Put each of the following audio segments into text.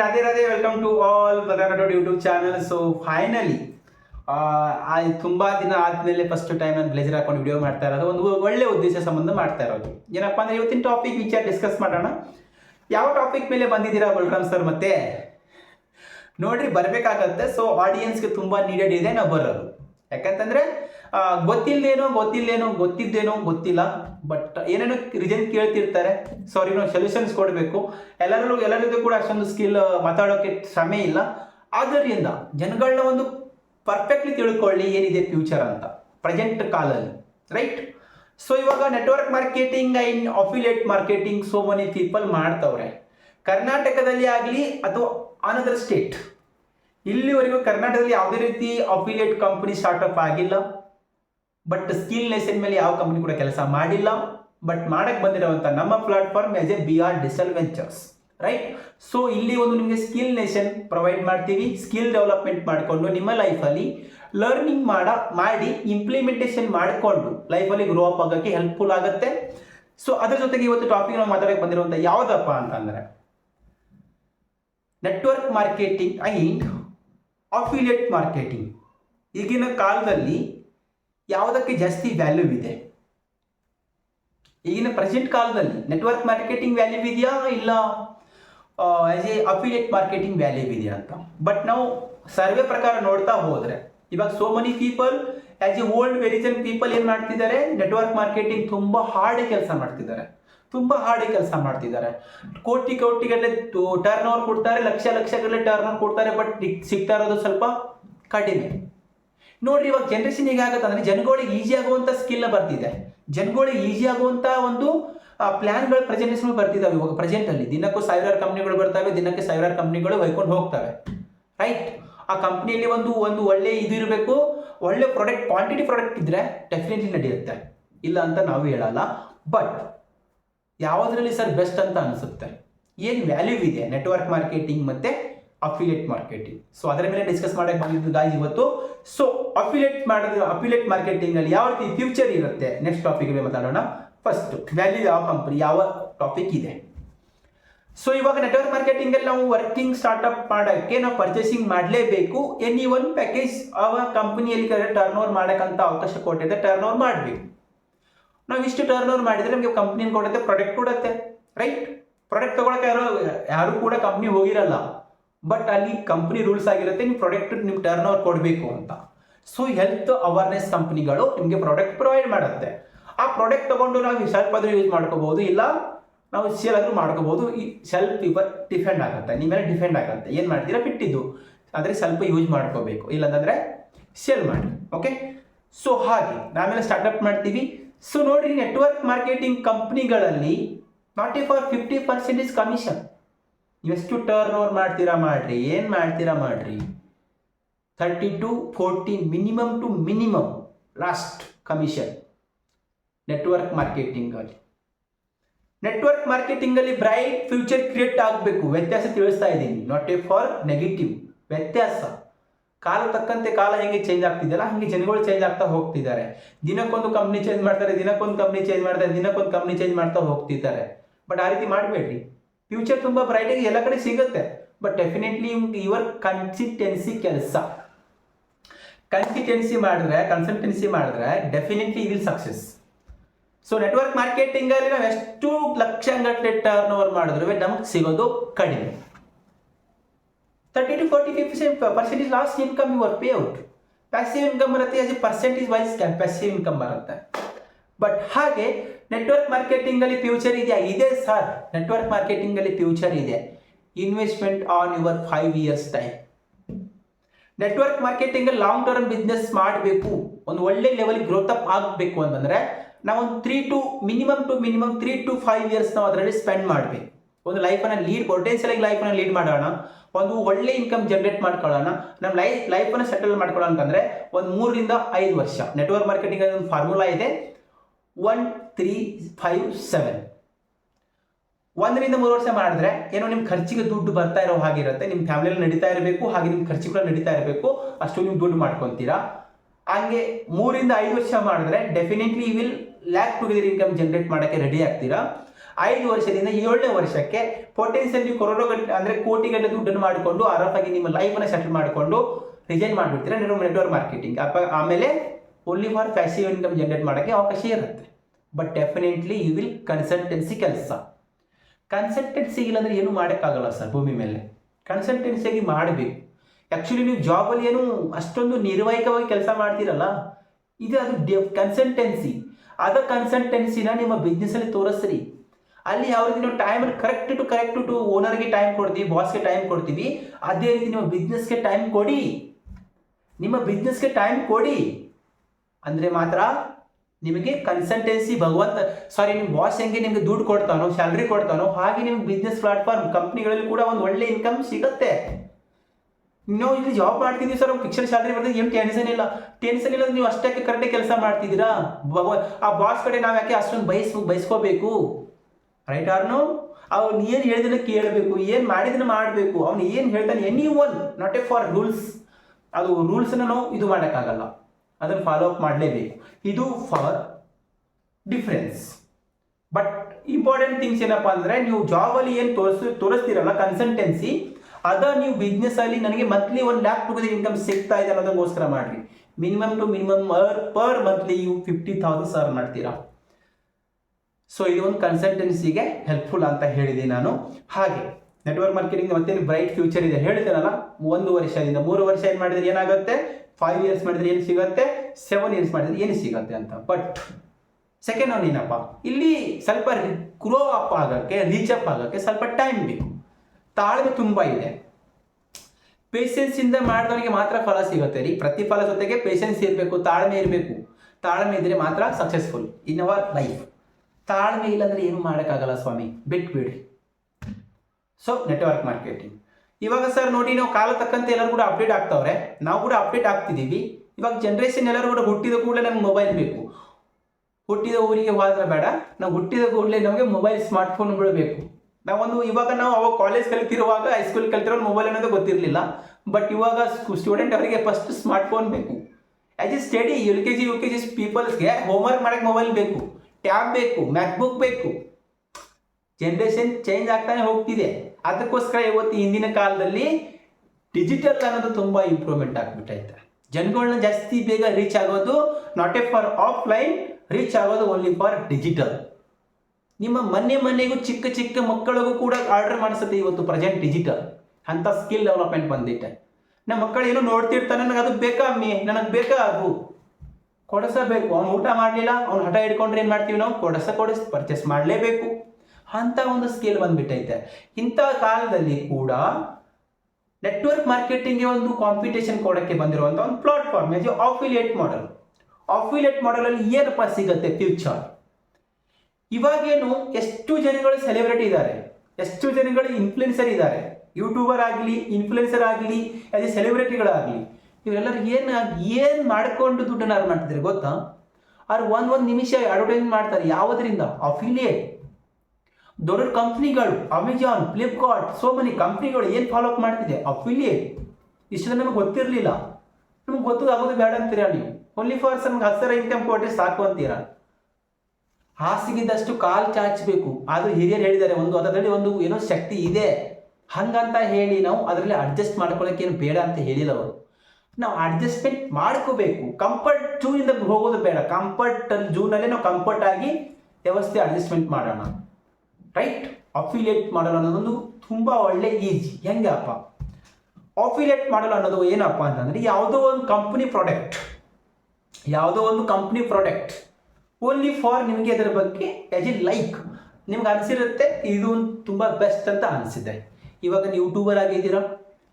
Radhe Radhe welcome to all ಬದಾನಟೋಡ್ YouTube channel so finally ತುಂಬ ದಿನ ಆದ್ಮೇಲೆ ಫಸ್ಟ್ ಟೈಮ್ ನಾನು ಬ್ಲೇಜರ್ ಹಾಕೊಂಡು ವಿಡಿಯೋ ಮಾಡ್ತಾ ಇರೋದು. ಒಂದು ಒಳ್ಳೆ ಉದ್ದೇಶ ಸಂಬಂಧ ಮಾಡ್ತಾ ಇರೋದು. ಏನಪ್ಪ ಅಂದ್ರೆ ಇವತ್ತಿನ ಟಾಪಿಕ್ ವಿಚಾರ ಡಿಸ್ಕಸ್ ಮಾಡೋಣ. ಯಾವ ಟಾಪಿಕ್ ಮೇಲೆ ಬಂದಿದ್ದೀರಾ ಬಲರಾಮ್ ಸರ್ ಮತ್ತೆ? ನೋಡ್ರಿ, ಬರಬೇಕಾಗತ್ತೆ. ಸೊ ಆಡಿಯನ್ಸ್ಗೆ ತುಂಬ ನೀಡೆಡ್ ಇದೆ, ನಾವು ಬರೋದು. ಯಾಕಂತಂದ್ರೆ ಆ, ಗೊತ್ತಿಲ್ದೇನೋ ಗೊತ್ತಿಲ್ಲೇನೋ ಗೊತ್ತಿದ್ದೇನೋ ಗೊತ್ತಿಲ್ಲ ಬಟ್ ಏನೇನೋ ರೀಸನ್ ಕೇಳ್ತಿರ್ತಾರೆ. ಸೊ ಅವ್ರಿಗೆ ನಾವು ಸೊಲ್ಯೂಷನ್ಸ್ ಕೊಡಬೇಕು. ಎಲ್ಲರಲ್ಲೂ ಎಲ್ಲರಿಗೂ ಕೂಡ ಅಷ್ಟೊಂದು ಸ್ಕಿಲ್ ಮಾತಾಡೋಕೆ ಸಮಯ ಇಲ್ಲ. ಆದ್ದರಿಂದ ಜನಗಳನ್ನ ಒಂದು ಪರ್ಫೆಕ್ಟ್ಲಿ ತಿಳ್ಕೊಳ್ಳಿ ಏನಿದೆ ಫ್ಯೂಚರ್ ಅಂತ. ಪ್ರೆಸೆಂಟ್ ಕಾಲಲ್ಲಿ ರೈಟ್ ಸೊ ಇವಾಗ network marketing in affiliate marketing so many people ಮಾಡ್ತವ್ರೆ. ಕರ್ನಾಟಕದಲ್ಲಿ ಆಗಲಿ ಅಥವಾ ಅನದರ್ ಸ್ಟೇಟ್ ಇಲ್ಲಿವರೆಗೂ ಕರ್ನಾಟಕದಲ್ಲಿ ಯಾವುದೇ ರೀತಿ ಅಫಿಲಿಯೇಟ್ ಕಂಪನಿ ಸ್ಟಾರ್ಟ್ಅಪ್ ಆಗಿಲ್ಲ. ಬಟ್ ಸ್ಕಿಲ್ ನೇಷನ್ ಮೇಲೆ ಯಾವ ಕಂಪನಿ ಕೂಡ ಕೆಲಸ ಮಾಡಿಲ್ಲ. ಬಟ್ ಮಾಡಕ್ ಬಂದಿರುವಂತ ನಮ್ಮ platform S A B R digital ventures right so ಇಲ್ಲಿ ಒಂದು ನಿಮಗೆ ಸ್ಕಿಲ್ ನೇಷನ್ ಪ್ರೊವೈಡ್ ಮಾಡ್ತೀವಿ. ಸ್ಕಿಲ್ ಡೆವಲಪ್ಮೆಂಟ್ ಮಾಡಿಕೊಂಡು ನಿಮ್ಮ ಲೈಫಲ್ಲಿ ಲರ್ನಿಂಗ್ ಮಾಡ, ಮಾಡಿ ಇಂಪ್ಲಿಮೆಂಟೇಷನ್ ಮಾಡಿಕೊಂಡು ಲೈಫಲ್ಲಿ ಗ್ರೋ ಅಪ್ ಆಗೋಕ್ಕೆ ಹೆಲ್ಪ್ಫುಲ್ ಆಗುತ್ತೆ. ಸೊ ಅದರ ಜೊತೆಗೆ ಇವತ್ತು ಟಾಪಿಕ್ ನಾವು ಮಾತಾಡಕ್ಕೆ ಬಂದಿರುವಂಥ ಯಾವುದಪ್ಪ ಅಂತಂದ್ರೆ network marketing and affiliate marketing ಈಗಿನ ಕಾಲದಲ್ಲಿ ಯಾವುದಕ್ಕೆ ಜಾಸ್ತಿ ವ್ಯಾಲ್ಯೂ ಇದೆ? ಈಗಿನ ಪ್ರೆಸೆಂಟ್ ಕಾಲದಲ್ಲಿ ನೆಟ್ವರ್ಕ್ ಮಾರ್ಕೆಟಿಂಗ್ ವ್ಯಾಲ್ಯೂ ಇದೆಯಾ ಇಲ್ಲ as a affiliate marketing value ಇದೆಯಾ ಅಂತ? ಬಟ್ ನಾವು ಸರ್ವೆ ಪ್ರಕಾರ ನೋಡ್ತಾ ಹೋದ್ರೆ, ಇವಾಗ so many people as a old version people ಏನು ಮಾಡ್ತಿದ್ದಾರೆ? ನೆಟ್ವರ್ಕ್ ಮಾರ್ಕೆಟಿಂಗ್ ತುಂಬ ಹಾರ್ಡ್ ಕೆಲಸ ಮಾಡ್ತಿದ್ದಾರೆ. ತುಂಬ ಹಾರ್ಡ್ ಕೆಲಸ ಮಾಡ್ತಿದ್ದಾರೆ. ಕೋಟಿ ಕೋಟಿಗಟ್ಟಲೆ ಟರ್ನ್ ಓವರ್ ಕೊಡ್ತಾರೆ, ಲಕ್ಷ ಲಕ್ಷಗಟ್ಟಲೆ ಟರ್ನ್ ಓವರ್ ಕೊಡ್ತಾರೆ ಬಟ್ ಸಿಗ್ತಾ ಇರೋದು ಸ್ವಲ್ಪ ಕಡಿಮೆ. ನೋಡ್ರಿ, ಇವಾಗ ಜನ್ರೇಷನ್ ಹೇಗಾಗತ್ತೆ ಅಂದ್ರೆ ಜನಗಳಿಗೆ ಈಸಿ ಆಗುವಂತ ಸ್ಕಿಲ್ ಬರ್ತಿದೆ. ಜನಗಳಿಗೆ ಈಸಿ ಆಗುವಂತ ಒಂದು ಪ್ಲಾನ್ಗಳು ಪ್ರೆಸೆಂಟೇಷನ್ ಬರ್ತಿದ್ದಾವೆ ಇವಾಗ ಪ್ರೆಸೆಂಟ್ ಅಲ್ಲಿ. ದಿನಕ್ಕೂ ಸಾವಿರಾರು ಕಂಪ್ನಿಗಳು ಬರ್ತವೆ, ದಿನಕ್ಕೆ ಸಾವಿರಾರು ಕಂಪ್ನಿಗಳು ಹೊಯ್ಕೊಂಡು ಹೋಗ್ತವೆ. ರೈಟ್ ಆ ಕಂಪ್ನಿಯಲ್ಲಿ ಒಂದು ಒಂದು ಒಳ್ಳೆ ಇದು ಇರಬೇಕು, ಒಳ್ಳೆ ಪ್ರಾಡಕ್ಟ್ ಕ್ವಾಂಟಿಟಿ ಪ್ರಾಡಕ್ಟ್ ಇದ್ರೆ ಡೆಫಿನೆಟ್ಲಿ ನಡೆಯುತ್ತೆ. ಇಲ್ಲ ಅಂತ ನಾವು ಹೇಳಲ್ಲ. ಬಟ್ ಯಾವುದರಲ್ಲಿ ಸರ್ ಬೆಸ್ಟ್ ಅಂತ ಅನಿಸುತ್ತೆ? ಏನು ವ್ಯಾಲ್ಯೂ ಇದೆ? ನೆಟ್ವರ್ಕ್ ಮಾರ್ಕೆಟಿಂಗ್ ಮತ್ತೆ ಅಫಿಲಿಯೇಟ್ ಮಾರ್ಕೆಟಿಂಗ್ ಸೊ ಅದರ ಮೇಲೆ ಡಿಸ್ಕಸ್ ಮಾಡಕ್ಕೆ ಬಂದಿದ್ದು ಗಾಯ್ಸ್ ಇವತ್ತು. ಸೊ ಅಫಿಲಿಯೇಟ್ ಮಾಡಿದ ಅಫಿಲಿಯೇಟ್ ಮಾರ್ಕೆಟಿಂಗ್ ಅಲ್ಲಿ ಯಾವ ರೀತಿ ಫ್ಯೂಚರ್ ಇರುತ್ತೆ? ನೆಕ್ಸ್ಟ್ ಟಾಪಿಕ್ ಮಾತಾಡೋಣ. ಫಸ್ಟ್ ವ್ಯಾಲ್ಯೂ ಯಾವ ಕಂಪನಿ ಯಾವ ಟಾಪಿಕ್ ಇದೆ? ಸೊ ಇವಾಗ ನೆಟ್ವರ್ಕ್ ಮಾರ್ಕೆಟಿಂಗ್ ಅಲ್ಲಿ ನಾವು ವರ್ಕಿಂಗ್ ಸ್ಟಾರ್ಟ್ಅಪ್ ಮಾಡೋಕ್ಕೆ ನಾವು ಪರ್ಚೇಸಿಂಗ್ ಮಾಡಲೇಬೇಕು. ಎನಿ ಒನ್ ಪ್ಯಾಕೇಜ್ ಅವ ಕಂಪನಿಯಲ್ಲಿ ಟರ್ನ್ ಓವರ್ ಮಾಡೋಕ್ಕಂತ ಅವಕಾಶ ಕೊಟ್ಟಿದ್ದೆ ಟರ್ನ್ ಓವರ್ ಮಾಡಬೇಕು. ನಾವು ಇಷ್ಟು ಟರ್ನ್ ಓವರ್ ಮಾಡಿದ್ರೆ ನಮಗೆ ಕಂಪ್ನಿ ಕೊಡುತ್ತೆ ಪ್ರಾಡಕ್ಟ್ ಕೊಡುತ್ತೆ ರೈಟ್ ಪ್ರಾಡಕ್ಟ್ ತಗೊಳಕ್ಕೆ ಯಾರು ಯಾರು ಕೂಡ ಕಂಪ್ನಿ ಹೋಗಿರಲ್ಲ. ಬಟ್ ಅಲ್ಲಿ ಕಂಪ್ನಿ ರೂಲ್ಸ್ ಆಗಿರುತ್ತೆ ನಿಮ್ಮ ಪ್ರಾಡಕ್ಟ್ ನಿಮ್ಮ ಟರ್ನ್ ಓವರ್ ಕೊಡಬೇಕು ಅಂತ. ಸೊ ಹೆಲ್ತ್ ಅವೇರ್ನೆಸ್ ಕಂಪ್ನಿಗಳು ನಿಮಗೆ ಪ್ರಾಡಕ್ಟ್ ಪ್ರೊವೈಡ್ ಮಾಡುತ್ತೆ. ಆ ಪ್ರಾಡಕ್ಟ್ ತಗೊಂಡು ನಾವು ಸೆಲ್ಫ್ ಆದರೂ ಯೂಸ್ ಮಾಡ್ಕೋಬಹುದು ಇಲ್ಲ ನಾವು ಸೇಲ್ ಆದ್ರೂ ಮಾಡ್ಕೋಬಹುದು ಈ ಸೆಲ್ಫ್ ಇವತ್ತು ಡಿಫೆಂಡ್ ಆಗುತ್ತೆ, ನಿಮ್ಮ ಮೇಲೆ ಡಿಫೆಂಡ್ ಆಗುತ್ತೆ. ಏನು ಮಾಡ್ತೀರಾ? ಬಿಟ್ಟಿದ್ದು. ಆದರೆ ಸ್ವಲ್ಪ ಯೂಸ್ ಮಾಡ್ಕೋಬೇಕು. ಇಲ್ಲಂತಂದ್ರೆ ಸೇಲ್ ಮಾಡಿ. ಓಕೆ ಸೊ ಹಾಗೆ. ನಾವೆಲ್ಲ ಸ್ಟಾರ್ಟ್ಅಪ್ ಮಾಡ್ತೀವಿ. ಸೊ ನೋಡಿ network marketing ಕಂಪ್ನಿಗಳಲ್ಲಿ not for fifty percentage commission ಎಷ್ಟು ಟರ್ನ್ ಓವರ್ ಮಾಡ್ತೀರಾ ಮಾಡ್ರಿ, ಏನು ಮಾಡ್ತೀರಾ ಮಾಡ್ರಿ? Thirty to forty minimum to minimum last commission network ಮಾರ್ಕೆಟಿಂಗಲ್ಲಿ network ಮಾರ್ಕೆಟಿಂಗಲ್ಲಿ ಬ್ರೈಟ್ ಫ್ಯೂಚರ್ ಕ್ರಿಯೇಟ್ ಆಗಬೇಕು. ವ್ಯತ್ಯಾಸ ತಿಳಿಸ್ತಾ ಇದ್ದೀನಿ. ನಾಟ್ ಎ ಫಾರ್ ನೆಗೆಟಿವ್ ವ್ಯತ್ಯಾಸ. ಕಾಲ ತಕ್ಕಂತೆ ಕಾಲ ಹೆಂಗೆ ಚೇಂಜ್ ಆಗ್ತಿದೆಯಲ್ಲ, ಹಂಗೆ ಜನಗಳು ಚೇಂಜ್ ಆಗ್ತಾ ಹೋಗ್ತಿದ್ದಾರೆ. ದಿನಕ್ಕೊಂದು ಕಂಪ್ನಿ ಚೇಂಜ್ ಮಾಡ್ತಾರೆ, ದಿನಕ್ಕೊಂದು ಕಂಪ್ನಿ ಚೇಂಜ್ ಮಾಡ್ತಾರೆ, ದಿನಕ್ಕೊಂದು ಕಂಪ್ನಿ ಚೇಂಜ್ ಮಾಡ್ತಾ ಹೋಗ್ತಿದ್ದಾರೆ. ಬಟ್ ಆ ರೀತಿ ಮಾಡಬೇಡ್ರಿ. ಫ್ಯೂಚರ್ ತುಂಬ ಬ್ರೈಟಾಗಿ ಎಲ್ಲ ಕಡೆ ಸಿಗುತ್ತೆ. ಬಟ್ ಡೆಫಿನೆಟ್ಲಿ ಯುವರ್ ಕನ್ಸಿಸ್ಟೆನ್ಸಿ ಕೆಲಸ. ಕನ್ಸಿಸ್ಟೆನ್ಸಿ ಮಾಡಿದ್ರೆ ಕನ್ಸಲ್ಟೆನ್ಸಿ ಮಾಡಿದ್ರೆ definitely will success so network marketing ಅಲ್ಲಿ ನಾವು ಎಷ್ಟು ಲಕ್ಷಗಟ್ಟಲೆ ಟರ್ನ್ ಓವರ್ ಮಾಡಿದ್ರು ನಮ್ಗೆ ಸಿಗೋದು ಕಡಿಮೆ. Thirty to forty fifty percentage last income your pay out passive income ಬರುತ್ತೆ as a percentage wise passive income ಬರುತ್ತೆ. ಬಟ್ ಹಾಗೆ ನೆಟ್ವರ್ಕ್ ಮಾರ್ಕೆಟಿಂಗ್ ಅಲ್ಲಿ ಫ್ಯೂಚರ್ ಇದೆಯಾ? ಇದೆ ಸರ್ ನೆಟ್ವರ್ಕ್ ಮಾರ್ಕೆಟಿಂಗ್ ಅಲ್ಲಿ ಫ್ಯೂಚರ್ ಇದೆ. Investment on your five years time network marketing long term business ಮಾಡಬೇಕು. ಒಂದು ಒಳ್ಳೆ ಲೆವೆಲ್ ಗ್ರೋತ್ ಅಪ್ ಆಗಬೇಕು ಅಂತಂದ್ರೆ, ನಾವು ಒಂದು three to minimum to minimum three to five years ನಾವು ಅದರಲ್ಲಿ ಸ್ಪೆಂಡ್ ಮಾಡಬೇಕು. ಒಂದು ಲೈಫನ್ನು ಲೀಡ್ ಪೊಟೆನ್ಷಿಯಲ್ ಲೈಫನ್ನು ಲೀಡ್ ಮಾಡೋಣ. ಒಂದು ಒಳ್ಳೆ ಇನ್ಕಮ್ ಜನರೇಟ್ ಮಾಡ್ಕೊಳ್ಳೋಣ. ನಮ್ಮ ಲೈಫ್ ಲೈಫನ್ನು ಸೆಟಲ್ ಮಾಡ್ಕೊಳ್ಳೋಣ ಅಂತಂದ್ರೆ, ಒಂದು ಮೂರರಿಂದ ಐದು ವರ್ಷ. ನೆಟ್ವರ್ಕ್ ಮಾರ್ಕೆಟಿಂಗ್ ಒಂದು ಫಾರ್ಮುಲಾ ಇದೆ. ಒನ್ ತ್ರೀ ಫೈವ್ ಸೆವೆನ್ ಒಂದರಿಂದ ಮೂರು ವರ್ಷ ಮಾಡಿದ್ರೆ ಏನೋ ನಿಮ್ಮ ಖರ್ಚಿಗೆ ದುಡ್ಡು ಬರ್ತಾ ಇರೋ ಹಾಗಿರುತ್ತೆ ನಿಮ್ಮ ಫ್ಯಾಮಿಲಿಯಲ್ಲಿ ನಡೀತಾ ಇರಬೇಕು, ಹಾಗೆ ನಿಮ್ಮ ಖರ್ಚು ಕೂಡ ನಡೀತಾ ಇರಬೇಕು. ಅಷ್ಟು ನೀವು ದುಡ್ಡು ಮಾಡ್ಕೊತೀರಾ. ಹಂಗೆ ಮೂರಿಂದ ಐದು ವರ್ಷ ಮಾಡಿದ್ರೆ definitely will lakh together income generate ಮಾಡೋಕ್ಕೆ ರೆಡಿ ಆಗ್ತೀರಾ. ಐದು ವರ್ಷದಿಂದ ಏಳನೇ ವರ್ಷಕ್ಕೆ ಪೊಟೆನ್ಷಿಯಲ್ ನೀವು ಕೊರೋನಾ ಅಂದರೆ ಕೋಟಿಗಟ್ಟಲೆ ದುಡ್ಡನ್ನು ಮಾಡಿಕೊಂಡು ಆರಾಮಾಗಿ ನಿಮ್ಮ ಲೈಫನ್ನು ಸೆಟಲ್ ಮಾಡಿಕೊಂಡು ರಿಸೈನ್ ಮಾಡಿಬಿಡ್ತೀರಾ. ನೆಟ್ವರ್ಕ್ ಮಾರ್ಕೆಟಿಂಗ್ ಆಮೇಲೆ only for passive income generate ಮಾಡೋಕ್ಕೆ ಅವಕಾಶ ಇರುತ್ತೆ. But definitely you will consultancy ಕೆಲಸ. ಕನ್ಸಲ್ಟೆನ್ಸಿ ಇಲ್ಲಾಂದ್ರೆ ಏನು ಮಾಡೋಕ್ಕಾಗಲ್ಲ ಸರ್ ಭೂಮಿ ಮೇಲೆ. ಕನ್ಸಲ್ಟೆನ್ಸಿಯಾಗಿ ಮಾಡಬೇಕು. ಆ್ಯಕ್ಚುಲಿ ನೀವು ಜಾಬಲ್ಲಿ ಏನು ಅಷ್ಟೊಂದು ನಿರ್ವಾಹಿಕವಾಗಿ ಕೆಲಸ ಮಾಡ್ತೀರಲ್ಲ, ಇದು ಅದು ಡೆ ಕನ್ಸಲ್ಟೆನ್ಸಿ ಅದ ಕನ್ಸಲ್ಟೆನ್ಸಿನ ನಿಮ್ಮ ಬಿಸ್ನೆಸ್ಸಲ್ಲಿ ತೋರಿಸ್ರಿ. ಅಲ್ಲಿ ಯಾವ ರೀತಿ ನಾವು time correct to correct to ಓನರ್ಗೆ time ಕೊಡ್ತೀವಿ ಬಾಸ್ಗೆ ಟೈಮ್ ಕೊಡ್ತೀವಿ. ಅದೇ ರೀತಿ ನಿಮ್ಮ ಬಿಸ್ನೆಸ್ಗೆ ಟೈಮ್ ಕೊಡಿ. ನಿಮ್ಮ ಬಿಸ್ನೆಸ್ಗೆ ಟೈಮ್ ಕೊಡಿ. ಅಂದರೆ ಮಾತ್ರ ನಿಮಗೆ ಕನ್ಸಲ್ಟೆನ್ಸಿ ಭಗವಂತ ಸಾರಿ ನಿಮ್ಮ ಬಾಸ್ ಹೆಂಗೆ ನಿಮಗೆ ದುಡ್ಡು ಕೊಡ್ತಾನೋ ಸ್ಯಾಲ್ರಿ ಕೊಡ್ತಾನೋ, ಹಾಗೆ ನಿಮ್ಗೆ ಬಿಸ್ನೆಸ್ ಪ್ಲಾಟ್ಫಾರ್ಮ್ ಕಂಪ್ನಿಗಳಲ್ಲಿ ಕೂಡ ಒಂದು ಒಳ್ಳೆ ಇನ್ಕಮ್ ಸಿಗುತ್ತೆ. ನೀವು ಇಲ್ಲಿ ಜಾಬ್ ಮಾಡ್ತಿದ್ದೀವಿ ಸರ್ ಫಿಕ್ಸೆಡ್ ಸ್ಯಾಲ್ರಿ ಬರ್ತದೆ, ಏನು ಟೆನ್ಷನ್ ಇಲ್ಲ. ಟೆನ್ಷನ್ ಇಲ್ಲ ನೀವು ಅಷ್ಟಕ್ಕೆ ಕರೆಕ್ಟ್ ಕೆಲಸ ಮಾಡ್ತಿದ್ದೀರಾ? ಭಗವಂತ ಆ ಬಾಸ್ ಕಡೆ ನಾವು ಯಾಕೆ ಅಷ್ಟೊಂದು ಬಯಸ್, ಬಯಸ್ಕೋಬೇಕು? ರೈಟ್ ಆರ್ನು ಅವ್ನು ಏನು ಹೇಳಿದ್ರೆ ಕೇಳಬೇಕು, ಏನು ಮಾಡಿದ್ರೆ ಮಾಡಬೇಕು, ಅವ್ನು ಏನು ಹೇಳ್ತಾನೆ any one not a for rules ಅದು ರೂಲ್ಸನ್ನು ನಾವು ಇದು ಮಾಡೋಕ್ಕಾಗಲ್ಲ. ಅದನ್ನು ಫಾಲೋ ಅಪ್ ಮಾಡಲೇಬೇಕು. ಇದು for difference but important things ಏನಪ್ಪ ಅಂದರೆ ನೀವು ಜಾಬಲ್ಲಿ ಏನು ತೋರಿಸ್, ತೋರಿಸ್ತೀರಲ್ಲ ಕನ್ಸಲ್ಟೆನ್ಸಿ ಅದ ನೀವು ಬಿಸ್ನೆಸ್ಸಲ್ಲಿ ನನಗೆ ಮಂತ್ಲಿ ಒಂದು ಲ್ಯಾಕ್ ಟುಗೆದರ್ ಇನ್ಕಮ್ ಸಿಗ್ತಾ ಇದೆ ಅನ್ನೋದಕ್ಕೋಸ್ಕರ ಮಾಡಿ minimum to minimum or per monthly ನೀವು ಫಿಫ್ಟಿ ಥೌಸಂಡ್ ಸರ್ ಮಾಡ್ತೀರಾ? ಸೊ ಇದು ಒಂದು ಕನ್ಸಲ್ಟೆನ್ಸಿಗೆ ಹೆಲ್ಪ್ಫುಲ್ ಅಂತ ಹೇಳಿದೆ ನಾನು. ಹಾಗೆ ನೆಟ್ವರ್ಕ್ ಮಾರ್ಕೆಟಿಂಗ್ ಮತ್ತೇನು ಬ್ರೈಟ್ ಫ್ಯೂಚರ್ ಇದೆ. ಹೇಳ್ತೇನಲ್ಲ ಒಂದು ವರ್ಷದಿಂದ ಮೂರು ವರ್ಷ ಏನು ಮಾಡಿದ್ರೆ ಏನಾಗುತ್ತೆ? ಫೈವ್ ಇಯರ್ಸ್ ಮಾಡಿದ್ರೆ ಏನು ಸಿಗುತ್ತೆ? ಸೆವೆನ್ ಇಯರ್ಸ್ ಮಾಡಿದ್ರೆ ಏನು ಸಿಗುತ್ತೆ ಅಂತ. ಬಟ್ ಸೆಕೆಂಡ್ ಒನ್ ಏನಪ್ಪ? ಇಲ್ಲಿ ಸ್ವಲ್ಪ ಗ್ರೋ ಅಪ್ ಆಗೋಕ್ಕೆ ರೀಚ್ ಅಪ್ ಆಗೋಕ್ಕೆ ಸ್ವಲ್ಪ ಟೈಮ್ ಬೇಕು. ತಾಳ್ಮೆ ತುಂಬ ಇದೆ. ಪೇಷನ್ಸ್ ಇಂದ ಮಾಡಿದವನಿಗೆ ಮಾತ್ರ ಫಲ ಸಿಗುತ್ತೆ ರೀ. ಪ್ರತಿಫಲ ಜೊತೆಗೆ ಪೇಷನ್ಸ್ ಇರಬೇಕು, ತಾಳ್ಮೆ ಇರಬೇಕು. ತಾಳ್ಮೆ ಇದ್ರೆ ಮಾತ್ರ ಸಕ್ಸಸ್ಫುಲ್ ಇನ್ ಅವರ್ ಲೈಫ್ ತಾಳ್ಮೆ ಇಲ್ಲಾಂದ್ರೆ ಏನು ಮಾಡೋಕ್ಕಾಗಲ್ಲ ಸ್ವಾಮಿ? ಬಿಟ್ಬಿಡ್ರಿ. ಸೊ ನೆಟ್ವರ್ಕ್ ಮಾರ್ಕೆಟಿಂಗ್ ಇವಾಗ ಸರ್ ನೋಡಿ ನಾವು ಕಾಲ ತಕ್ಕಂತೆ ಎಲ್ಲರೂ ಕೂಡ ಅಪ್ಡೇಟ್ ಆಗ್ತಾವ್ರೆ. ನಾವು ಕೂಡ ಅಪ್ಡೇಟ್ ಆಗ್ತಿದ್ದೀವಿ. ಇವಾಗ ಜನ್ರೇಷನ್ ಎಲ್ಲರೂ ಕೂಡ ಹುಟ್ಟಿದ ಕೂಡಲೇ ನಮ್ಗೆ ಮೊಬೈಲ್ ಬೇಕು. ಹುಟ್ಟಿದ ಊರಿಗೆ ಹೋದ್ರೆ ಬೇಡ. ನಾವು ಹುಟ್ಟಿದ ಕೂಡಲೇ ನಮಗೆ ಮೊಬೈಲ್ ಸ್ಮಾರ್ಟ್ಫೋನ್ಗಳು ಬೇಕು. ನಾವೊಂದು ಇವಾಗ ನಾವು ಅವಾಗ ಕಾಲೇಜ್ ಕಲಿತಿರುವಾಗ ಹೈಸ್ಕೂಲ್ ಕಲಿತಿರೋ ಮೊಬೈಲ್ ಅನ್ನೋದು ಗೊತ್ತಿರಲಿಲ್ಲ. ಬಟ್ ಇವಾಗ ಸ್ಟೂಡೆಂಟ್ ಅವರಿಗೆ ಫಸ್ಟ್ ಸ್ಮಾರ್ಟ್ಫೋನ್ ಬೇಕು. As a study U K G U K G ಪೀಪಲ್ಸ್ಗೆ homework ಮಾಡೋಕ್ಕೆ ಮೊಬೈಲ್ ಬೇಕು. ಟ್ಯಾಬ್ ಬೇಕು ಮ್ಯಾಕ್ಬುಕ್ ಬೇಕು. ಜನ್ರೇಷನ್ ಚೇಂಜ್ ಆಗ್ತಾನೆ ಹೋಗ್ತಿದೆ. ಅದಕ್ಕೋಸ್ಕರ ಇವತ್ತು ಹಿಂದಿನ ಕಾಲದಲ್ಲಿ ಡಿಜಿಟಲ್ ಅನ್ನೋದು ತುಂಬ ಇಂಪ್ರೂವ್ಮೆಂಟ್ ಆಗಿಬಿಟ್ಟೈತೆ. ಜನಗಳನ್ನ ಜಾಸ್ತಿ ಬೇಗ ರೀಚ್ ಆಗೋದು not a for offline reach ಆಗೋದು ಓನ್ಲಿ ಫಾರ್ ಡಿಜಿಟಲ್ ನಿಮ್ಮ ಮನೆ ಮನೆಗೂ ಚಿಕ್ಕ ಚಿಕ್ಕ ಮಕ್ಕಳಿಗೂ ಕೂಡ ಆರ್ಡರ್ ಮಾಡಿಸುತ್ತೆ ಇವತ್ತು ಪ್ರೆಸೆಂಟ್ ಡಿಜಿಟಲ್ ಅಂತ ಸ್ಕಿಲ್ ಡೆವಲಪ್ಮೆಂಟ್ ಬಂದಿಟ್ಟೆ ನಮ್ಮ ಮಕ್ಕಳು ಏನೋ ನೋಡ್ತಿರ್ತಾನೆ ನನಗೆ ಅದು ಬೇಕಾ ಅಮ್ಮಿ? ನನಗೆ ಬೇಕಾ ಅದು? ಕೊಡಿಸಬೇಕು. ಅವ್ನು ಊಟ ಮಾಡಲಿಲ್ಲ, ಅವ್ನು ಹಠ ಹಿಡ್ಕೊಂಡ್ರೆ ಏನು ಮಾಡ್ತೀವಿ ನಾವು? ಕೊಡಸ ಕೊಡಿಸ್ ಪರ್ಚೇಸ್ ಮಾಡಲೇಬೇಕು. ಅಂತ ಒಂದು ಸ್ಕೇಲ್ ಬಂದ್ಬಿಟ್ಟೈತೆ. ಇಂಥ ಕಾಲದಲ್ಲಿ ಕೂಡ ನೆಟ್ವರ್ಕ್ ಮಾರ್ಕೆಟಿಂಗ್ಗೆ ಒಂದು ಕಾಂಪಿಟೇಷನ್ ಕೊಡೋಕ್ಕೆ ಬಂದಿರುವಂಥ ಒಂದು ಪ್ಲಾಟ್ಫಾರ್ಮ್ ಇದು ಆಫಿಲಿಯೇಟ್ ಮಾಡೆಲ್ ಆಫಿಲಿಯೇಟ್ ಮಾಡೆಲಲ್ಲಿ ಏನಪ್ಪ ಸಿಗುತ್ತೆ ಫ್ಯೂಚರ್ ಇವಾಗೇನು ಎಷ್ಟು ಜನಗಳು ಸೆಲೆಬ್ರಿಟಿ ಇದ್ದಾರೆ ಎಷ್ಟು ಜನಗಳು ಇನ್ಫ್ಲುಯೆನ್ಸರ್ ಇದ್ದಾರೆ ಯೂಟ್ಯೂಬರ್ ಆಗಲಿ ಇನ್ಫ್ಲುಯೆನ್ಸರ್ ಆಗಲಿ ಅದೇ ಸೆಲೆಬ್ರಿಟಿಗಳಾಗಲಿ ಇವರೆಲ್ಲರೂ ಏನು ಏನು ಮಾಡಿಕೊಂಡು ದುಡ್ಡನ್ನು ಅರ್ನ್ ಮಾಡ್ತಿದ್ದಾರೆ ಗೊತ್ತಾ? ಅವ್ರು ಒಂದು ಒಂದು ನಿಮಿಷ ಅಡ್ವರ್ಟೈಸ್ ಮಾಡ್ತಾರೆ. ಯಾವುದರಿಂದ? ಅಫಿಲಿಯೇಟ್ ದೊಡ್ಡ ಕಂಪ್ನಿಗಳು ಅಮೆಜಾನ್ ಫ್ಲಿಪ್ಕಾರ್ಟ್ ಸೋ ಮನಿ ಕಂಪ್ನಿಗಳು ಏನು ಫಾಲೋ ಅಪ್ ಮಾಡ್ತಿದೆ? ಅಫಿಲಿಯೇಟ್ ಇಷ್ಟು ನಮಗೆ ಗೊತ್ತಿರಲಿಲ್ಲ. ನಮ್ಗೆ ಗೊತ್ತಾಗೋದು ಬೇಡ ಅಂತೀರಾ ನೀವು? ಓನ್ಲಿ ಫಾರ್ ನಮ್ಗೆ ಹತ್ತರ ಇನ್ಕಮ್ ಕೊಟ್ಟರೆ ಸಾಕು ಅಂತೀರಾ? ಹಾಸಿಗಿದ್ದಷ್ಟು ಕಾಲು ಚಾಚಬೇಕು. ಆದರೂ ಹಿರಿಯರು ಹೇಳಿದ್ದಾರೆ, ಒಂದು ಅದರಲ್ಲಿ ಒಂದು ಏನೋ ಶಕ್ತಿ ಇದೆ. ಹಂಗಂತ ಹೇಳಿ ನಾವು ಅದರಲ್ಲಿ ಅಡ್ಜಸ್ಟ್ ಮಾಡ್ಕೊಳ್ಳೋಕೆ ಏನು ಬೇಡ ಅಂತ ಹೇಳಿಲ್ಲ ಅವರು. ನಾವು ಅಡ್ಜಸ್ಟ್ಮೆಂಟ್ ಮಾಡ್ಕೋಬೇಕು. ಕಂಫರ್ಟ್ ಜೂನಿಂದ ಹೋಗೋದು ಬೇಡ. ಕಂಫರ್ಟ್ ಜೂನಲ್ಲೇ ನಾವು ಕಂಫರ್ಟ್ ಆಗಿ ವ್ಯವಸ್ಥೆ ಅಡ್ಜಸ್ಟ್ಮೆಂಟ್ ಮಾಡೋಣ. ರೈಟ್ ಅಫಿಲಿಯೇಟ್ ಮಾಡಲು ಅನ್ನೋದೊಂದು ತುಂಬ ಒಳ್ಳೆ ಈಜಿ ಹೆಂಗಪ್ಪ? ಅಫಿಲಿಯೇಟ್ ಮಾಡಲು ಅನ್ನೋದು ಏನಪ್ಪ ಅಂತಂದರೆ ಯಾವುದೋ ಒಂದು ಕಂಪ್ನಿ ಪ್ರಾಡಕ್ಟ್ ಯಾವುದೋ ಒಂದು ಕಂಪ್ನಿ ಪ್ರಾಡಕ್ಟ್ ಓನ್ಲಿ ಫಾರ್ ನಿಮಗೆ ಅದರ ಬಗ್ಗೆ ಆಸ್ ಎ ಲೈಕ್ ನಿಮ್ಗೆ ಅನಿಸಿರುತ್ತೆ, ಇದು ಒಂದು ತುಂಬ ಬೆಸ್ಟ್ ಅಂತ ಅನಿಸಿದೆ. ಇವಾಗ ನೀವು ಯೂಟ್ಯೂಬರ್ ಆಗಿದ್ದೀರಾ,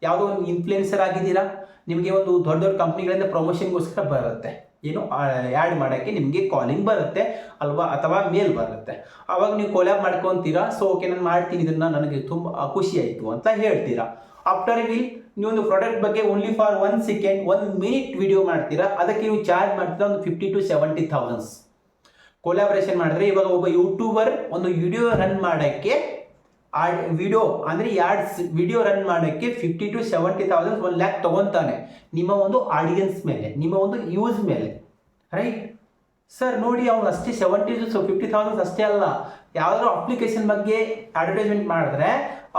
ಯಾವುದೋ ಒಂದು ಇನ್ಫ್ಲುಯೆನ್ಸರ್ ಆಗಿದ್ದೀರಾ, ನಿಮಗೆ ಒಂದು ದೊಡ್ಡ ದೊಡ್ಡ ಕಂಪ್ನಿಗಳಿಂದ ಪ್ರಮೋಷನ್ಗೋಸ್ಕರ ಬರುತ್ತೆ. ಏನು ಆ್ಯಡ್ ಮಾಡೋಕ್ಕೆ ನಿಮಗೆ ಕಾಲಿಂಗ್ ಬರುತ್ತೆ ಅಲ್ವಾ, ಅಥವಾ ಮೇಲ್ ಬರುತ್ತೆ. ಆವಾಗ ನೀವು ಕೊಲ್ಯಾಬ್ ಮಾಡ್ಕೊತೀರಾ? ಸೊ ಓಕೆ ನಾನು ಮಾಡ್ತೀನಿ, ಇದನ್ನು ನನಗೆ ತುಂಬ ಖುಷಿ ಆಯಿತು ಅಂತ ಹೇಳ್ತೀರಾ. ಆಫ್ಟರ್ ವಿಲ್ ಒಂದು ಪ್ರಾಡಕ್ಟ್ ಬಗ್ಗೆ only for one second one minute video ಮಾಡ್ತೀರಾ? ಅದಕ್ಕೆ ನೀವು ಚಾರ್ಜ್ ಮಾಡ್ತೀರಾ ಒಂದು fifty to seventy thousands collaboration ಮಾಡಿದ್ರೆ ಇವಾಗ ಒಬ್ಬ ಯೂಟ್ಯೂಬರ್ ಒಂದು ವಿಡಿಯೋ ರನ್ ಮಾಡೋಕ್ಕೆ ಆ ವಿಡಿಯೋ ಅಂದರೆ ಯಾಡ್ಸ್ ವಿಡಿಯೋ ರನ್ ಮಾಡೋಕ್ಕೆ fifty to seventy thousand one lakh ತೊಗೊತಾನೆ. ನಿಮ್ಮ ಒಂದು ಆಡಿಯನ್ಸ್ ಮೇಲೆ, ನಿಮ್ಮ ಒಂದು ಯೂಸ್ ಮೇಲೆ. ರೈಟ್ ಸರ್ ನೋಡಿ ಅವ್ನು ಅಷ್ಟೇ ಸೆವೆಂಟಿ ಟು ಫಿಫ್ಟಿ ತೌಸಂಡ್ಸ್ ಅಷ್ಟೇ ಅಲ್ಲ. ಯಾವ್ದಾದ್ರು ಅಪ್ಲಿಕೇಶನ್ ಬಗ್ಗೆ ಅಡ್ವರ್ಟೈಸ್ಮೆಂಟ್ ಮಾಡಿದ್ರೆ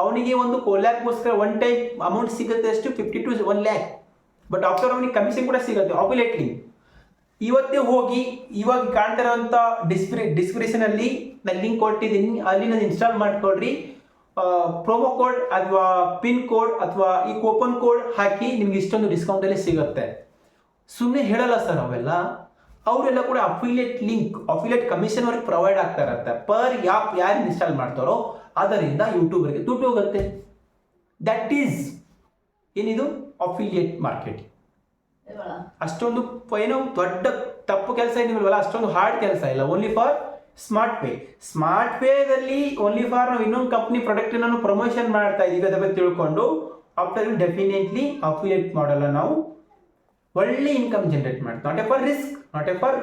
ಅವನಿಗೆ ಒಂದು ಕೋಲ್ಯಾಕ್ಗೋಸ್ಕರ ಒನ್ ಟೈಮ್ ಅಮೌಂಟ್ ಸಿಗುತ್ತೆ ಅಷ್ಟು fifty to one lakh but after ಅವನಿಗೆ ಕಮಿಷನ್ ಕೂಡ ಸಿಗುತ್ತೆ ಆಪ್ಯುಲೇಟ್ಲಿ ಇವತ್ತೇ ಹೋಗಿ ಇವಾಗ ಕಾಣ್ತಾ ಇರೋಂಥ ಡಿಸ್ಕ್ರಿ ಡಿಸ್ಕ್ರಿಪ್ಷನ್ ಅಲ್ಲಿ ನಾನು ಲಿಂಕ್ ಕೊಟ್ಟಿದ್ದೀನಿ ಅಲ್ಲಿ ನಾನು ಇನ್ಸ್ಟಾಲ್ ಮಾಡ್ಕೊಳ್ರಿ ಪ್ರೋಮೋ ಕೋಡ್ ಅಥವಾ ಪಿನ್ ಕೋಡ್ ಅಥವಾ ಈ ಕೂಪನ್ ಕೋಡ್ ಹಾಕಿ ನಿಮ್ಗೆ ಇಷ್ಟೊಂದು ಡಿಸ್ಕೌಂಟ್ ಅಲ್ಲಿ ಸಿಗುತ್ತೆ. ಸುಮ್ಮನೆ ಹೇಳಲ್ಲ ಸರ್ ಅವೆಲ್ಲ. ಅವರೆಲ್ಲ ಕೂಡ ಅಫಿಲಿಯೇಟ್ ಲಿಂಕ್ ಅಫಿಲಿಯೇಟ್ ಕಮಿಷನ್ ಅವ್ರಿಗೆ ಪ್ರೊವೈಡ್ ಆಗ್ತಾ ಇರುತ್ತೆ. ಪರ್ ಯಾಪ್ ಯಾರು ಇನ್ಸ್ಟಾಲ್ ಮಾಡ್ತಾರೋ ಅದರಿಂದ ಯೂಟ್ಯೂಬರ್ಗೆ ದುಡ್ಡು ಹೋಗುತ್ತೆ. ದಟ್ ಈಸ್ ಏನಿದು? ಅಫಿಲಿಯೇಟ್ ಮಾರ್ಕೆಟಿಂಗ್ ಅಷ್ಟೊಂದು ಏನೋ ದೊಡ್ಡ ತಪ್ಪು ಕೆಲಸ ಏನಿಲ್ವಲ್ಲ ಅಷ್ಟೊಂದು ಹಾರ್ಡ್ ಕೆಲಸ ಇಲ್ಲ. Only for smart pay smart ಪೇದಲ್ಲಿ only for ನಾವು ಇನ್ನೊಂದು ಕಂಪ್ನಿ ಪ್ರಾಡಕ್ಟನ್ನು ಪ್ರಮೋಷನ್ ಮಾಡ್ತಾ ಇದೀವಿ ಅದ್ರ ಬಗ್ಗೆ ತಿಳ್ಕೊಂಡು ಆಫ್ಟರ್ ಡೆಫಿನೆಟ್ಲಿ ಅಫಿಲಿಯೇಟ್ ಮಾಡಲ್ಲ ನಾವು ಒಳ್ಳೆ ಇನ್ಕಮ್ ಜನರೇಟ್ ಮಾಡ್ತೀವಿ. Not a for risk not a for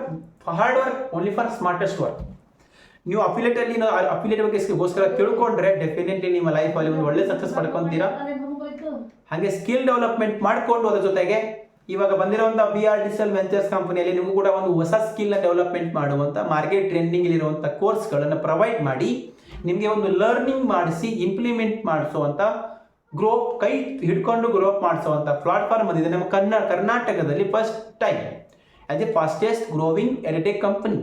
hard work only for smartest work ನೀವು ಅಫಿಲೇಟ್ ಅಲ್ಲಿ ಅಫಿಲೇಟ್ ಬಗ್ಗೆಗೋಸ್ಕರ ತಿಳ್ಕೊಂಡ್ರೆ ಡೆಫಿನೆಟ್ಲಿ ನಿಮ್ಮ ಲೈಫಲ್ಲಿ ಒಂದು ಒಳ್ಳೆ ಸಕ್ಸಸ್ ಪಡ್ಕೊಂತೀರಾ? ಹಾಗೆ ಸ್ಕಿಲ್ ಡೆವಲಪ್ಮೆಂಟ್ ಮಾಡಿಕೊಂಡು ಅದ್ರ ಜೊತೆಗೆ ಇವಾಗ ಬಂದಿರುವಂಥ ಬಿ ಆರ್ ಡಿಜಿಟಲ್ ವೆಂಚರ್ಸ್ ಕಂಪನಿಯಲ್ಲಿ ನಿಮಗೂ ಕೂಡ ಒಂದು ಹೊಸ ಸ್ಕಿಲ್ ಡೆವಲಪ್ಮೆಂಟ್ ಮಾಡುವಂಥ ಮಾರ್ಕೆಟ್ ಟ್ರೆಂಡಿಂಗ್ ಕೋರ್ಸ್ ಕೋರ್ಸ್ಗಳನ್ನು ಪ್ರೊವೈಡ್ ಮಾಡಿ, ನಿಮಗೆ ಒಂದು ಲರ್ನಿಂಗ್ ಮಾಡಿಸಿ ಇಂಪ್ಲಿಮೆಂಟ್ ಮಾಡಿಸುವಂಥ ಗ್ರೋಪ್ ಕೈ ಹಿಡ್ಕೊಂಡು ಗ್ರೋಪ್ ಮಾಡಿಸುವಂಥ ಪ್ಲಾಟ್ಫಾರ್ಮ್ ಬಂದಿದೆ ನಮ್ಮ ಕನ್ನ ಕರ್ನಾಟಕದಲ್ಲಿ first time as a fastest growing ಎರಿಟೆಕ್ company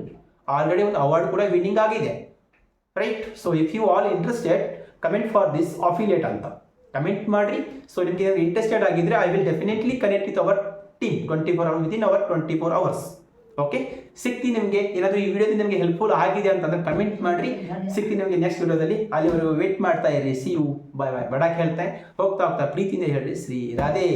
already ಒಂದು ಅವಾರ್ಡ್ ಕೂಡ ವಿನ್ನಿಂಗ್ ಆಗಿದೆ. Right so if you all interested comment for this affiliate ಅಂತ. ಕಮೆಂಟ್ ಮಾಡಿರಿ. ಸೊ ನಿಮಗೆ ಇಂಟ್ರೆಸ್ಟೆಡ್ ಆಗಿದ್ರೆ I will definitely connect with our team twenty four hour within our twenty four hours okay ಸಿಗ್ತೀನಿ ನಿಮಗೆ ಏನಾದರೂ ಈ ವಿಡಿಯೋದಿಂದ ನಿಮಗೆ ಹೆಲ್ಪ್ಫುಲ್ ಆಗಿದೆ ಅಂತಂದ್ರೆ ಕಮೆಂಟ್ ಮಾಡಿರಿ. ಸಿಗ್ತೀನಿ ನಿಮಗೆ ನೆಕ್ಸ್ಟ್ ವಿಡಿಯೋದಲ್ಲಿ ಅಲ್ಲಿವರೆಗೂ ವೇಟ್ ಮಾಡ್ತಾ ಇರಿ ಸಿ ಯು ಬಾಯ್ ಬಾಯ್ ಬಡಾಕ್ ಹೇಳ್ತಾ. ಹೋಗ್ತಾ ಹೋಗ್ತಾ ಪ್ರೀತಿಯಿಂದ ಹೇಳ್ರಿ. ಶ್ರೀ ರಾಧೇ.